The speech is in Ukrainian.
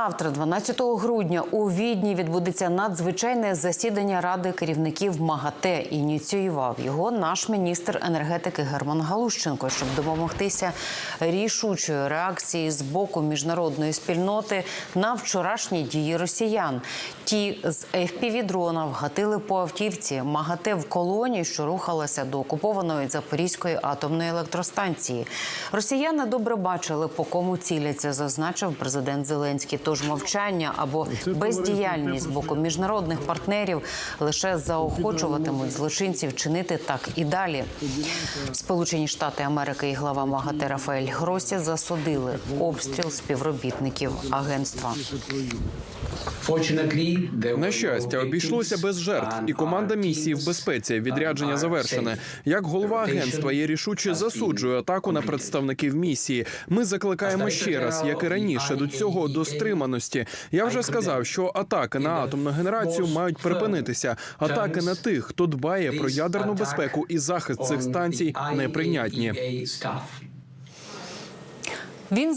Завтра, 12 грудня, у Відні відбудеться надзвичайне засідання ради керівників МАГАТЕ. Ініціював його наш міністр енергетики Герман Галущенко, щоб домогтися рішучої реакції з боку міжнародної спільноти на вчорашні дії росіян. Ті з FPV-дрона вгатили по автівці МАГАТЕ в колоні, що рухалася до окупованої Запорізької атомної електростанції. Росіяни добре бачили, по кому ціляться, зазначив президент Зеленський. Тож мовчання або бездіяльність з боку міжнародних партнерів лише заохочуватимуть злочинців чинити так і далі. Сполучені Штати Америки і глава МАГАТЕ Рафаель Гросі засудили обстріл співробітників агентства. На щастя, обійшлося без жертв, і команда місії в безпеці. Відрядження завершене. Як голова агентства, я рішуче засуджую атаку на представників місії. Ми закликаємо ще раз, як і раніше, до цього до стриманості. Я вже сказав, що атаки на атомну генерацію мають припинитися. Атаки на тих, хто дбає про ядерну безпеку і захист цих станцій, неприйнятні. Він